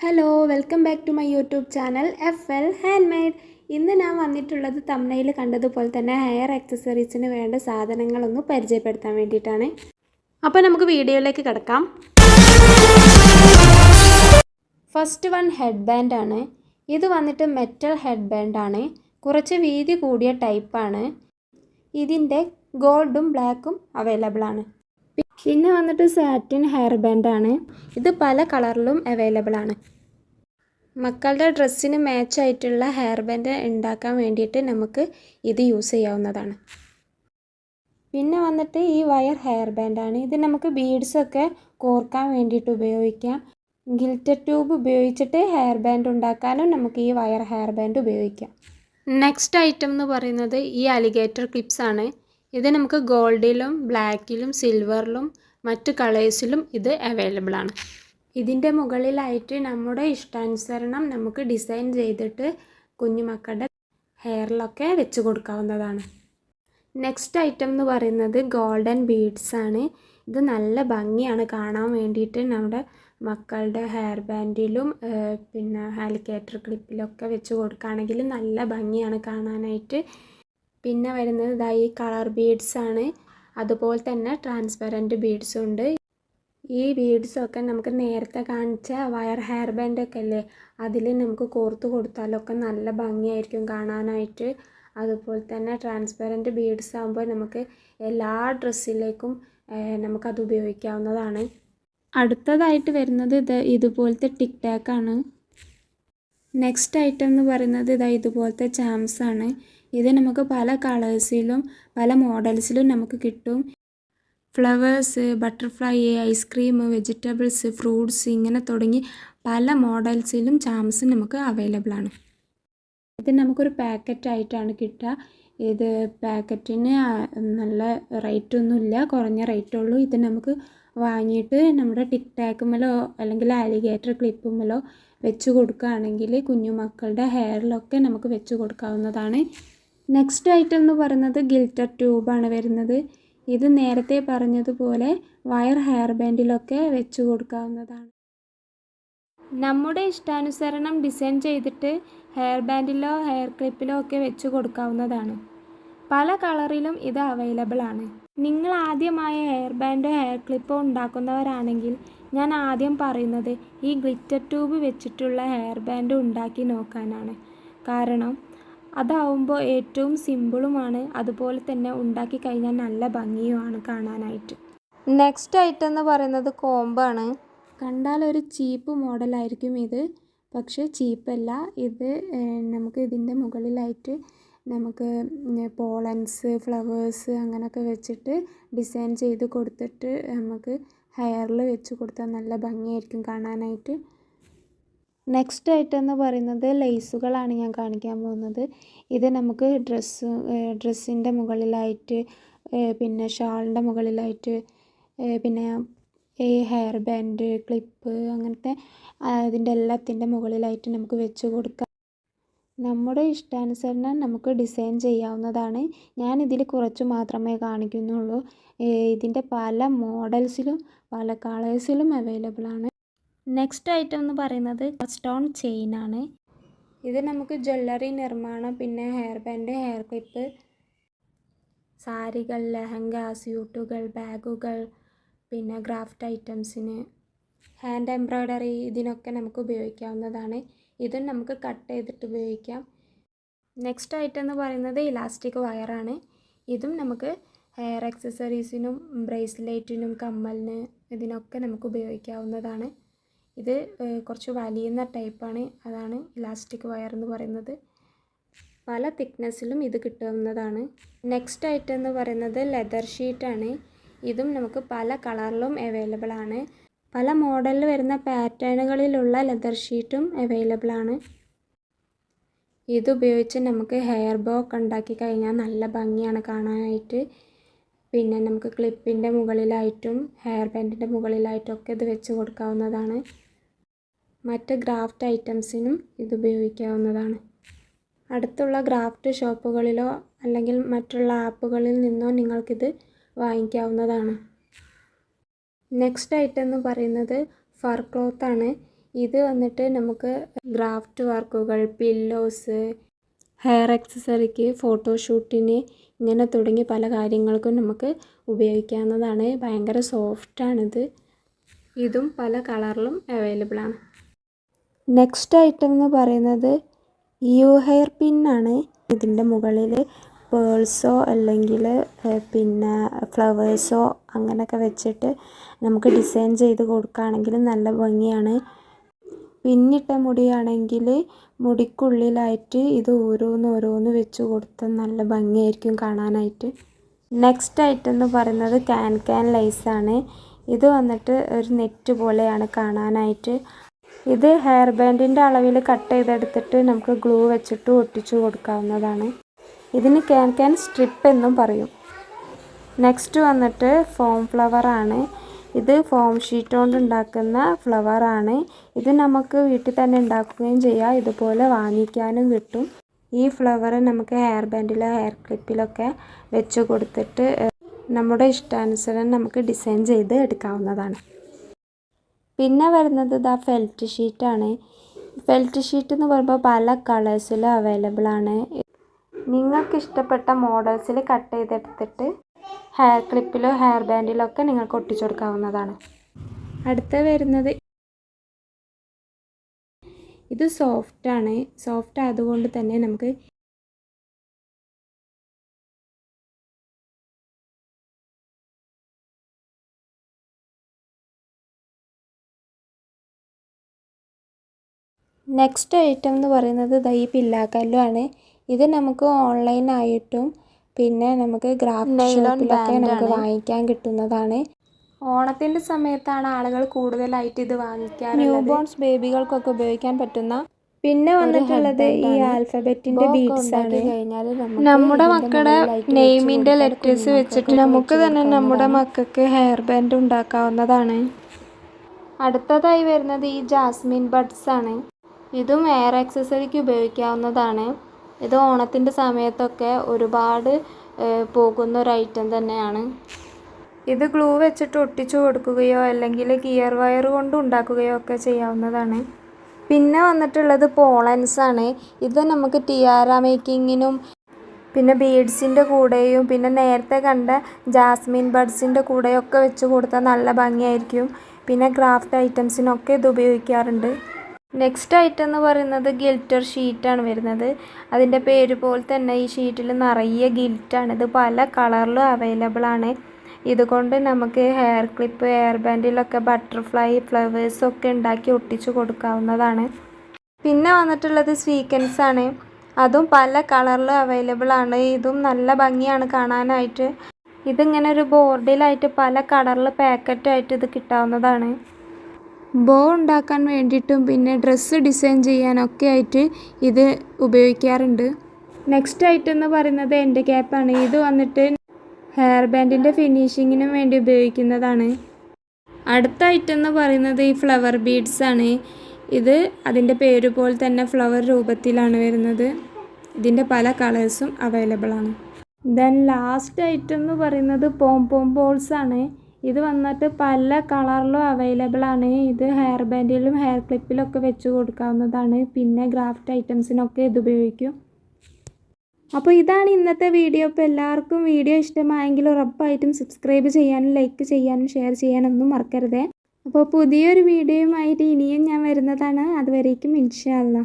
Hello welcome back to my YouTube channel F L hand made ഇന്ന് ഞാൻ വന്നിട്ടുള്ളത് തമ്മനയിൽ കണ്ടതുപോലെ തന്നെ ഹെയർ ആക്സസറീസിന് വേണ്ട സാധനങ്ങളൊന്ന് പരിചയപ്പെടുത്താൻ വേണ്ടിയിട്ടാണ്. അപ്പോൾ നമുക്ക് വീഡിയോയിലേക്ക് കിടക്കാം. ഫസ്റ്റ് വൺ ഹെഡ് ബാൻഡാണ് ഇത് വന്നിട്ട് മെറ്റൽ ഹെഡ് ബാൻഡാണ് കുറച്ച് വീതി കൂടിയ ടൈപ്പാണ് ഇതിന്റെ ഗോൾഡും ബ്ലാക്കും അവൈലബിൾ ആണ്. പിന്നെ വന്നിട്ട് സാറ്റിൻ ഹെയർ ബാൻഡാണ് ഇത് പല കളറിലും അവൈലബിൾ ആണ്. മക്കളുടെ ഡ്രസ്സിന് മാച്ചായിട്ടുള്ള ഹെയർ ബാൻഡ് ഉണ്ടാക്കാൻ വേണ്ടിയിട്ട് നമുക്ക് ഇത് യൂസ് ചെയ്യാവുന്നതാണ്. പിന്നെ വന്നിട്ട് ഈ വയർ ഹെയർ ബാൻഡാണ് ഇത് നമുക്ക് ബീഡ്സൊക്കെ കോർക്കാൻ വേണ്ടിയിട്ട് ഉപയോഗിക്കാം. ഗിൽറ്റർ ട്യൂബ് ഉപയോഗിച്ചിട്ട് ഹെയർ ബാൻഡ് ഉണ്ടാക്കാനും നമുക്ക് ഈ വയർ ഹെയർ ബാൻഡ് ഉപയോഗിക്കാം. നെക്സ്റ്റ് ഐറ്റം എന്ന് പറയുന്നത് ഈ അലിഗേറ്റർ ക്ലിപ്സ് ആണ്. ഇത് നമുക്ക് ഗോൾഡിലും ബ്ലാക്കിലും സിൽവറിലും മറ്റ് കളേഴ്സിലും ഇത് അവൈലബിൾ ആണ്. ഇതിന്റെ മുകളിലായിട്ട് നമ്മുടെ ഇഷ്ടാനുസരണം നമുക്ക് ഡിസൈൻ ചെയ്തിട്ട് കുഞ്ഞുമക്കളുടെ ഹെയറിലൊക്കെ വെച്ച് കൊടുക്കാവുന്നതാണ്. നെക്സ്റ്റ് ഐറ്റം എന്ന് പറയുന്നത് ഗോൾഡൻ ബീഡ്സ് ആണ്. ഇത് നല്ല ഭംഗിയാണ് കാണാൻ വേണ്ടിയിട്ട് നമ്മുടെ മക്കളുടെ ഹെയർ ബാൻഡിലും പിന്നെ ഹാലിക്കേറ്റർ ക്ലിപ്പിലൊക്കെ വെച്ച് കൊടുക്കുകയാണെങ്കിൽ നല്ല ഭംഗിയാണ് കാണാനായിട്ട്. പിന്നെ വരുന്നത് ഇതാ ഈ കളർ ബീഡ്സ് ആണ്. അതുപോലെ തന്നെ ട്രാൻസ്പെറന്റ് ബീഡ്സും ഉണ്ട്. ഈ ബീഡ്സൊക്കെ നമുക്ക് നേരത്തെ കാണിച്ച വയർ ഹെയർ ബാൻഡ് ഒക്കെ അല്ലേ? അതിൽ നമുക്ക് കോർത്ത് കൊടുത്താലൊക്കെ നല്ല ഭംഗിയായിരിക്കും കാണാനായിട്ട്. അതുപോലെ തന്നെ ട്രാൻസ്പെറന്റ് ബീഡ്സ് ആകുമ്പോൾ നമുക്ക് എല്ലാ ഡ്രസ്സിലേക്കും നമുക്കത് ഉപയോഗിക്കാവുന്നതാണ്. അടുത്തതായിട്ട് വരുന്നത് ഇത് ഇതുപോലത്തെ ടിക് ടാക്കാണ് നെക്സ്റ്റ് ഐറ്റം എന്ന് പറയുന്നത് ഇതാ ഇതുപോലത്തെ ചാംസ് ആണ്. ഇത് നമുക്ക് പല കളേഴ്സിലും പല മോഡൽസിലും നമുക്ക് കിട്ടും. Flowers butterfly ice cream vegetables fruits ഇങ്ങനെ തുടങ്ങി പല മോഡൽസിലും ചാംസ് നമുക്ക് അവൈലബിൾ ആണ്. ഇത് നമുക്കൊരു പാക്കറ്റ് ആയിട്ടാണ് കിട്ടുക. ഇത് പാക്കറ്റിന് നല്ല റേറ്റ് ഒന്നുമില്ല. കുറഞ്ഞ റേറ്റേ ഉള്ളൂ. ഇത് നമുക്ക് വാങ്ങിയിട്ട് നമ്മുടെ ടിക് ടാക്കുമ്മലോ അല്ലെങ്കിൽ ആലിഗേറ്റർ ക്ലിപ്പുമ്മലോ വെച്ച് കൊടുക്കുകയാണെങ്കിൽ കുഞ്ഞുമക്കളുടെ ഹെയറിലൊക്കെ നമുക്ക് വെച്ച് കൊടുക്കാവുന്നതാണ്. നെക്സ്റ്റ് ഐറ്റം എന്ന് പറയുന്നത് ഗിൽറ്റർ ട്യൂബാണ് വരുന്നത്. ഇത് നേരത്തെ പറഞ്ഞതുപോലെ വയർ ഹെയർ ബാൻഡിലൊക്കെ വെച്ച് കൊടുക്കാവുന്നതാണ്. നമ്മുടെ ഇഷ്ടാനുസരണം ഡിസൈൻ ചെയ്തിട്ട് ഹെയർ ബാൻഡിലോ ഹെയർ ക്ലിപ്പിലോ ഒക്കെ വെച്ച് കൊടുക്കാവുന്നതാണ്. പല കളറിലും ഇത് അവൈലബിൾ ആണ്. നിങ്ങൾ ആദ്യമായ ഹെയർ ബാൻഡോ ഹെയർ ക്ലിപ്പോ ഉണ്ടാക്കുന്നവരാണെങ്കിൽ ഞാൻ ആദ്യം പറയുന്നത് ഈ ഗ്ലിറ്റർ ട്യൂബ് വെച്ചിട്ടുള്ള ഹെയർ ബാൻഡ് ഉണ്ടാക്കി നോക്കാനാണ്. കാരണം അതാവുമ്പോൾ ഏറ്റവും സിമ്പിളുമാണ്. അതുപോലെ തന്നെ ഉണ്ടാക്കി കഴിഞ്ഞാൽ നല്ല ഭംഗിയുമാണ് കാണാനായിട്ട്. നെക്സ്റ്റ് ഐറ്റം എന്ന് പറയുന്നത് കോമ്പാണ്. കണ്ടാൽ ഒരു ചീപ്പ് മോഡലായിരിക്കും ഇത്. പക്ഷേ ചീപ്പല്ല. ഇത് നമുക്ക് ഇതിന്റെ മുകളിലായിട്ട് നമുക്ക് പോളൻസ് ഫ്ലവേഴ്സ് അങ്ങനെയൊക്കെ വെച്ചിട്ട് ഡിസൈൻ ചെയ്ത് കൊടുത്തിട്ട് നമുക്ക് ഹെയറിൽ വെച്ച് കൊടുത്താൽ നല്ല ഭംഗിയായിരിക്കും കാണാനായിട്ട്. നെക്സ്റ്റ് ഐറ്റം എന്ന് പറയുന്നത് ലേസുകളാണ് ഞാൻ കാണിക്കാൻ പോകുന്നത്. ഇത് നമുക്ക് ഡ്രസ്സ് ഡ്രസ്സിന്റെ മുകളിലായിട്ട് പിന്നെ ഷാളിന്റെ മുകളിലായിട്ട് പിന്നെ ഈ ഹെയർ ബാൻഡ് ക്ലിപ്പ് അങ്ങനത്തെ അതിന്റെ എല്ലാത്തിന്റെ മുകളിലായിട്ട് നമുക്ക് വെച്ച് കൊടുക്കാം. നമ്മുടെ ഇഷ്ടാനുസരണം നമുക്ക് ഡിസൈൻ ചെയ്യാവുന്നതാണ്. ഞാൻ ഇതിൽ കുറച്ച് മാത്രമേ കാണിക്കുന്നുള്ളൂ. ഇതിന്റെ പല മോഡൽസിലും പല കളേഴ്സിലും അവൈലബിൾ ആണ്. നെക്സ്റ്റ് ഐറ്റം എന്ന് പറയുന്നത് സ്റ്റോൺ ചെയിൻ ആണ്. ഇത് നമുക്ക് ജ്വല്ലറി നിർമ്മാണം പിന്നെ ഹെയർ ബാൻഡ് ഹെയർ ക്ലിപ്പ് സാരികൾ ലെഹങ്ക സ്യൂട്ടുകൾ ബാഗുകൾ പിന്നെ ഗ്രാഫ്റ്റ് ഐറ്റംസിന് ഹാൻഡ് എംബ്രോയ്ഡറി ഇതിനൊക്കെ നമുക്ക് ഉപയോഗിക്കാവുന്നതാണ്. ഇതും നമുക്ക് കട്ട് ചെയ്തിട്ട് ഉപയോഗിക്കാം. നെക്സ്റ്റ് ഐറ്റം എന്ന് പറയുന്നത് ഇലാസ്റ്റിക് വയറാണ് ഇതും നമുക്ക് ഹെയർ ആക്സസറീസിനും ബ്രേസ്ലെറ്റിനും കമ്മലിന് ഇതിനൊക്കെ നമുക്ക് ഉപയോഗിക്കാവുന്നതാണ്. ഇത് കുറച്ച് വലിയുന്ന ടൈപ്പാണ് അതാണ് ഇലാസ്റ്റിക് വയർ എന്ന് പറയുന്നത്. പല തിക്നെസ്സിലും ഇത് കിട്ടാവുന്നതാണ് നെക്സ്റ്റ് ഐറ്റം എന്ന് പറയുന്നത് ലെതർ ഷീറ്റാണ് ഇതും നമുക്ക് പല കളറിലും അവൈലബിൾ ആണ്. പല മോഡലിൽ വരുന്ന പാറ്റേണുകളിലുള്ള ലെതർ ഷീറ്റും അവൈലബിൾ ആണ്. ഇതുപയോഗിച്ച് നമുക്ക് ഹെയർ ബോ ഒക്കെ ഉണ്ടാക്കി കഴിഞ്ഞാൽ നല്ല ഭംഗിയാണ് കാണാനായിട്ട്. പിന്നെ നമുക്ക് ക്ലിപ്പിന്റെ മുകളിലായിട്ടും ഹെയർ ബാൻഡിന്റെ മുകളിലായിട്ടും ഒക്കെ ഇത് വെച്ച് കൊടുക്കാവുന്നതാണ്. മറ്റ് ഗ്രാഫ്റ്റ് ഐറ്റംസിനും ഇത് ഉപയോഗിക്കാവുന്നതാണ്. അടുത്തുള്ള ഗ്രാഫ്റ്റ് ഷോപ്പുകളിലോ അല്ലെങ്കിൽ മറ്റുള്ള ആപ്പുകളിൽ നിന്നോ നിങ്ങൾക്കിത് വാങ്ങിക്കാവുന്നതാണ്. നെക്സ്റ്റ് ഐറ്റം എന്ന് പറയുന്നത് ഫർ ക്ലോത്ത് ആണ്. ഇത് വന്നിട്ട് നമുക്ക് ഗ്രാഫ്റ്റ് വർക്കുകൾ പില്ലോസ് ഹെയർ ആക്സസറിക്ക് ഫോട്ടോഷൂട്ടിന് ഇങ്ങനെ തുടങ്ങി പല കാര്യങ്ങൾക്കും നമുക്ക് ഉപയോഗിക്കാവുന്നതാണ്. ഭയങ്കര സോഫ്റ്റാണിത് ഇതും പല കളറിലും അവൈലബിൾ ആണ്. നെക്സ്റ്റ് ഐറ്റം എന്ന് പറയുന്നത് യു ഹെയർ പിന്നാണ് ഇതിന്റെ മുകളിൽ പേൾസോ അല്ലെങ്കിൽ പിന്നെ ഫ്ലവേഴ്സോ അങ്ങനെയൊക്കെ വെച്ചിട്ട് നമുക്ക് ഡിസൈൻ ചെയ്ത് കൊടുക്കുകയാണെങ്കിൽ നല്ല ഭംഗിയാണ്. പിന്നിട്ട മുടിയാണെങ്കിൽ മുടിക്കുള്ളിലായിട്ട് ഇത് ഓരോന്ന് ഓരോന്ന് വെച്ച് കൊടുത്താൽ നല്ല ഭംഗിയായിരിക്കും കാണാനായിട്ട്. നെക്സ്റ്റ് ഐറ്റം എന്ന് പറയുന്നത് ക്യാൻ ക്യാൻ ലൈസാണ് ഇത് വന്നിട്ട് ഒരു നെറ്റ് പോലെയാണ് കാണാനായിട്ട്. ഇത് ഹെയർ ബാൻഡിന്റെ അളവിൽ കട്ട് ചെയ്തെടുത്തിട്ട് നമുക്ക് ഗ്ലൂ വെച്ചിട്ട് ഒട്ടിച്ചു കൊടുക്കാവുന്നതാണ്. ഇതിന് ക്യാൻ ക്യാൻ സ്ട്രിപ്പ് എന്നും പറയും. നെക്സ്റ്റ് വന്നിട്ട് ഫോം ഫ്ലവറാണ് ഇത് ഫോം ഷീറ്റ് കൊണ്ട് ഉണ്ടാക്കുന്ന ഫ്ലവറാണ് ഇത് നമുക്ക് വീട്ടിൽ തന്നെ ഉണ്ടാക്കുകയും ചെയ്യാം. ഇതുപോലെ വാങ്ങിക്കാനും കിട്ടും. ഈ ഫ്ലവർ നമുക്ക് ഹെയർ ബാൻഡിലോ ഹെയർ ക്ലിപ്പിലൊക്കെ വെച്ച് കൊടുത്തിട്ട് നമ്മുടെ ഇഷ്ടാനുസരണം നമുക്ക് ഡിസൈൻ ചെയ്ത് എടുക്കാവുന്നതാണ്. പിന്നെ വരുന്നത് ഇതാ ഫെൽറ്റ് ഷീറ്റാണ്. ഫെൽറ്റ് ഷീറ്റ് എന്ന് പറയുമ്പോൾ പല കളേഴ്സിലും അവൈലബിൾ ആണ്. നിങ്ങൾക്ക് ഇഷ്ടപ്പെട്ട മോഡൽസിൽ കട്ട് ചെയ്തെടുത്തിട്ട് ഹെയർ ക്ലിപ്പിലോ ഹെയർ ബാൻഡിലോ ഒക്കെ നിങ്ങൾക്ക് ഒട്ടിച്ചു കൊടുക്കാവുന്നതാണ്. അടുത്ത വരുന്നത് ഇത് സോഫ്റ്റ് ആണ്. സോഫ്റ്റ് ആയതുകൊണ്ട് തന്നെ നമുക്ക് നെക്സ്റ്റ് ഐറ്റം എന്ന് പറയുന്നത് ദൈ പില്ലാക്കല്ലു ആണ്. ഇത് നമുക്ക് ഓൺലൈനായിട്ടും പിന്നെ നമുക്ക് ഗ്രാഫ്റ്റ് ഷോപ്പിലൊക്കെ നമുക്ക് വാങ്ങിക്കാൻ കിട്ടുന്നതാണ്. ഓണത്തിന്റെ സമയത്താണ് ആളുകൾ കൂടുതലായിട്ട് ഇത് വാങ്ങിക്കാൻ ന്യൂ ബോൺസ് ബേബികൾക്കൊക്കെ ഉപയോഗിക്കാൻ പറ്റുന്ന പിന്നെ വന്നിട്ടുള്ളത് ഈ ആൽഫബറ്റിന്റെ ബീഡ്സ് ആണ്. നമ്മുടെ മക്കളുടെ നെയിമിന്റെ ലെറ്റേഴ്സ് വെച്ചിട്ട് നമുക്ക് തന്നെ നമ്മുടെ മക്കൾക്ക് ഹെയർ ബാൻഡ് ഉണ്ടാക്കാവുന്നതാണ്. അടുത്തതായി വരുന്നത് ഈ ജാസ്മിൻ ബഡ്സ് ആണ്. ഇതും എയർ ആക്സസറിക്ക് ഉപയോഗിക്കാവുന്നതാണ്. ഇത് ഓണത്തിന്റെ സമയത്തൊക്കെ ഒരുപാട് പോകുന്ന ഒരു ഐറ്റം തന്നെയാണ്. ഇത് ഗ്ലൂ വെച്ചിട്ട് ഒട്ടിച്ചു കൊടുക്കുകയോ അല്ലെങ്കിൽ ഗിയർ വയർ കൊണ്ട് ഉണ്ടാക്കുകയോ ഒക്കെ ചെയ്യാവുന്നതാണ്. പിന്നെ വന്നിട്ടുള്ളത് പോളൻസ് ആണ്. ഇത് നമുക്ക് ടിയാര മേക്കിങ്ങിനും പിന്നെ ബീഡ്സിന്റെ കൂടെയും പിന്നെ നേരത്തെ കണ്ട ജാസ്മിൻ ബഡ്സിന്റെ കൂടെയൊക്കെ വെച്ച് കൊടുത്താൽ നല്ല ഭംഗിയായിരിക്കും. പിന്നെ ക്രാഫ്റ്റ് ഐറ്റംസിനൊക്കെ ഇത് ഉപയോഗിക്കാറുണ്ട്. നെക്സ്റ്റ് ഐറ്റം എന്ന് പറയുന്നത് ഗിൽറ്റർ ഷീറ്റാണ് വരുന്നത്. അതിന്റെ പേര് പോലെ തന്നെ ഈ ഷീറ്റിൽ നിറയെ ഗിൽറ്റാണ് ഇത് പല കളറിലും അവൈലബിൾ ആണ്. ഇതുകൊണ്ട് നമുക്ക് ഹെയർ ക്ലിപ്പ് ഹെയർ ബാൻഡിലൊക്കെ ബട്ടർഫ്ലൈ ഫ്ലവേഴ്സ് ഒക്കെ ഉണ്ടാക്കി ഒട്ടിച്ചു കൊടുക്കാവുന്നതാണ്. പിന്നെ വന്നിട്ടുള്ളത് സ്വീക്കൻസ് ആണ്. അതും പല കളറിലും അവൈലബിൾ ആണ്. ഇതും നല്ല ഭംഗിയാണ് കാണാനായിട്ട്. ഇതിങ്ങനെ ഒരു ബോർഡിലായിട്ട് പല കളറിൽ പാക്കറ്റായിട്ട് ഇത് കിട്ടാവുന്നതാണ്. ബോ ഉണ്ടാക്കാൻ വേണ്ടിയിട്ടും പിന്നെ ഡ്രസ്സ് ഡിസൈൻ ചെയ്യാനൊക്കെ ആയിട്ട് ഇത് ഉപയോഗിക്കാറുണ്ട്. നെക്സ്റ്റ് ഐറ്റം എന്ന് പറയുന്നത് എന്റെ ക്യാപ്പാണ് ഇത് വന്നിട്ട് ഹെയർ ബാൻഡിന്റെ ഫിനിഷിങ്ങിനും വേണ്ടി ഉപയോഗിക്കുന്നതാണ്. അടുത്ത ഐറ്റം എന്ന് പറയുന്നത് ഈ ഫ്ലവർ ബീഡ്സ് ആണ്. ഇത് അതിന്റെ പേര് പോലെ തന്നെ ഫ്ലവർ രൂപത്തിലാണ് വരുന്നത്. ഇതിന്റെ പല കളേഴ്സും അവൈലബിൾ ആണ്. ദെൻ ലാസ്റ്റ് ഐറ്റം എന്ന് പറയുന്നത് പോം പോം ബോൾസ് ആണ്. ഇത് വന്നിട്ട് പല കളറിലും അവൈലബിൾ ആണ്. ഇത് ഹെയർ ബാൻഡിലും ഹെയർ ക്ലിപ്പിലൊക്കെ വെച്ച് കൊടുക്കാവുന്നതാണ്. പിന്നെ ഗ്രാഫ്റ്റ് ഐറ്റംസിനൊക്കെ ഇത് ഉപയോഗിക്കും. അപ്പോൾ ഇതാണ് ഇന്നത്തെ വീഡിയോ അപ്പോൾ എല്ലാവർക്കും വീഡിയോ ഇഷ്ടമായെങ്കിൽ ഉറപ്പായിട്ടും സബ്സ്ക്രൈബ് ചെയ്യാനും ലൈക്ക് ചെയ്യാനും ഷെയർ ചെയ്യാനൊന്നും മറക്കരുതേ. അപ്പോൾ പുതിയൊരു വീഡിയോയുമായിട്ട് ഇനിയും ഞാൻ വരുന്നതാണ്. അതുവരേക്കും ഇൻഷാ അല്ലാ